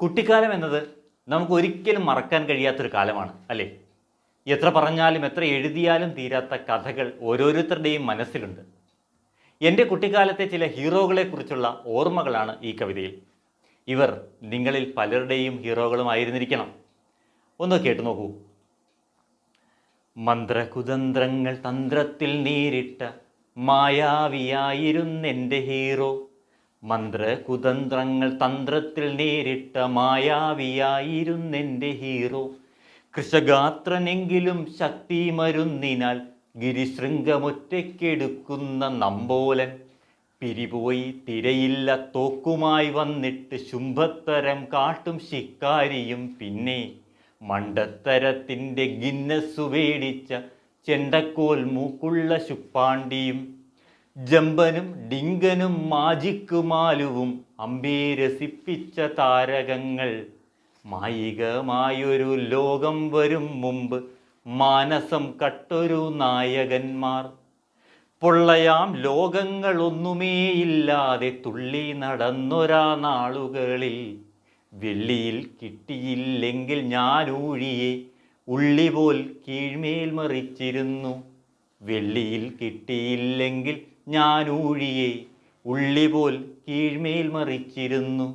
കുട്ടിക്കാലം എന്നത് നമുക്ക് ഒരിക്കലും മറക്കാൻ കഴിയാത്തൊരു കാലമാണ് അല്ലേ? എത്ര പറഞ്ഞാലും എത്ര എഴുതിയാലും തീരാത്ത കഥകൾ ഓരോരുത്തരുടെയും മനസ്സിലുണ്ട്. എന്റെ കുട്ടിക്കാലത്തെ ചില ഹീറോകളെക്കുറിച്ചുള്ള ഓർമ്മകളാണ് ഈ കവിതയിൽ. ഇവർ നിങ്ങളിൽ പലരുടെയും ഹീറോകളുമായിരുന്നിരിക്കണം. ഒന്ന് കേട്ടു നോക്കൂ. മന്ത്രകുതന്ത്രങ്ങൾ തന്ത്രത്തിൽ നേരിട്ട മായാവിയായിരുന്നെന്റെ ഹീറോ. മന്ത്രകുതന്ത്രങ്ങൾ തന്ത്രത്തിൽ നേരിട്ട മായാവിയായിരുന്നെന്റെ ഹീറോ. കൃഷഗാത്രനെങ്കിലും ശക്തി മരുന്നിനാൽ ഗിരിശൃംഗമൊറ്റയ്ക്കെടുക്കുന്ന നമ്പോലൻ. പിരിപോയി തിരയില്ല തോക്കുമായി വന്നിട്ട് ശുംഭത്തരം കാട്ടും ശിക്കാരിയും പിന്നെ. മണ്ടത്തരത്തിന്റെ ഗിന്നസ് വേടിച്ച ചെണ്ടക്കോൽ മൂക്കുള്ള ശുപ്പാണ്ടിയും ജമ്പനും ഡിങ്കനും മാജിക്കുമാലുവും അമ്പേ രസിപ്പിച്ച താരകങ്ങൾ. മായികമായൊരു ലോകം വരും മുമ്പ് മാനസം കട്ടൊരു നായകന്മാർ. പൊള്ളയാം ലോകങ്ങളൊന്നുമേയില്ലാതെ തുള്ളി നടന്നൊരാ നാളുകളിൽ. വെള്ളിയിൽ കിട്ടിയില്ലെങ്കിൽ ഞാനൂഴിയെ ഊഴിയെ ഉള്ളി പോൽ കീഴ്മേൽ മറിച്ചിരുന്നു. വെള്ളിയിൽ കിട്ടിയില്ലെങ്കിൽ ഞാൻ ഊഴിയെ ഉള്ളി പോൽ കീഴ്മേൽ മറിച്ചിരുന്നു.